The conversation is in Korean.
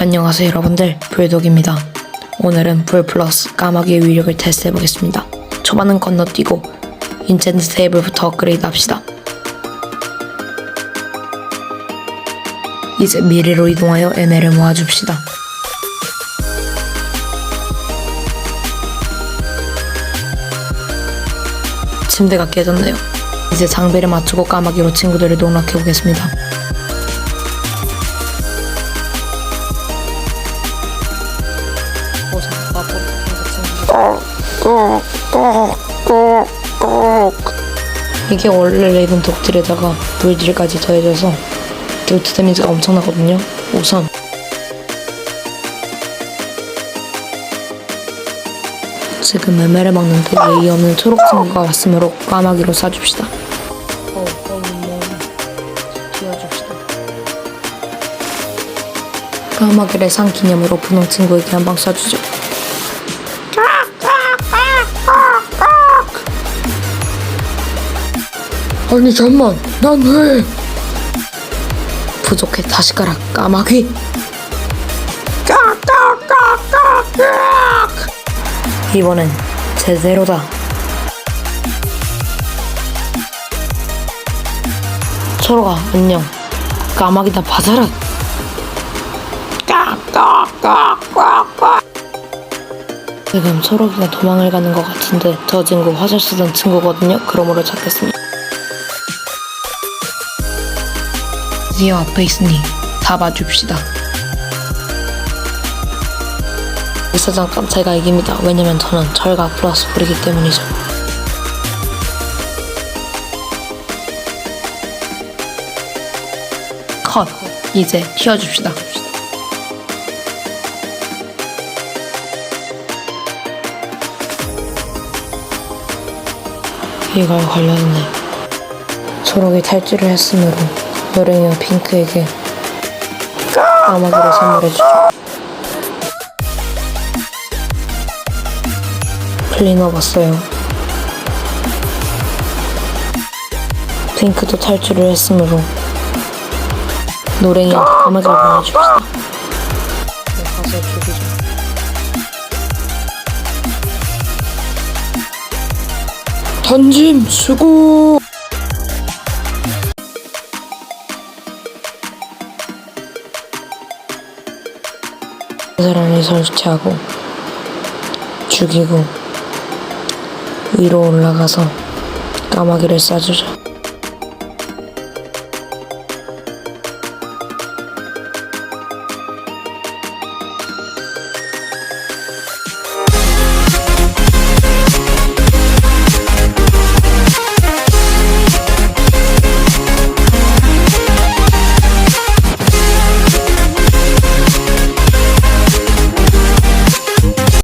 안녕하세요 여러분들. 불독입니다. 오늘은 불 플러스 까마귀의 위력을 테스트해 보겠습니다. 초반은 건너뛰고 인챈트 테이블부터 업그레이드 합시다. 이제 미래로 이동하여 에메를 모아줍시다. 침대가 깨졌네요. 이제 장비를 맞추고 까마귀로 친구들을 농락해 보겠습니다 이게 원래 레이븐 독딜에다가 불딜까지 더해져서 딜트 데미지가 엄청나거든요. 우선 지금 매매를 막는데 예의 없는 초록 친구가 왔으므로 까마귀로 쏴줍시다. 어, 어, 뭐, 튀어줍시다. 까마귀를 산 기념으로 분홍 친구에게 한 방 쏴주죠. 아니 잠만. 난 왜? 부족해. 다시 가라. 까마귀. 이번엔 제대로다. 초록아 안녕. 까마귀다 받아라. 지금 초록이가 도망을 가는 것 같은데 저 친구 화살 쓰던 친구거든요. 그러므로 찾겠습니다 드디어 앞에 있으니 다 봐줍시다. 일사장 깜짝이가 이깁니다. 왜냐면 저는 철과 플러스 불이기 때문이죠. 컷. 이제 튀어줍시다. 이걸 걸렸네. 초록이 탈주를 했으므로 노랭이와 핑크에게 까마귀를 선물해주죠. 클리너 봤어요. 핑크도 탈주를 했으므로 노랭이한테 까마귀를 보내줍시다. 네, 가서 죽이죠. 던짐 수고. 그 사람을 설치하고 죽이고 위로 올라가서 까마귀를 쏴주죠.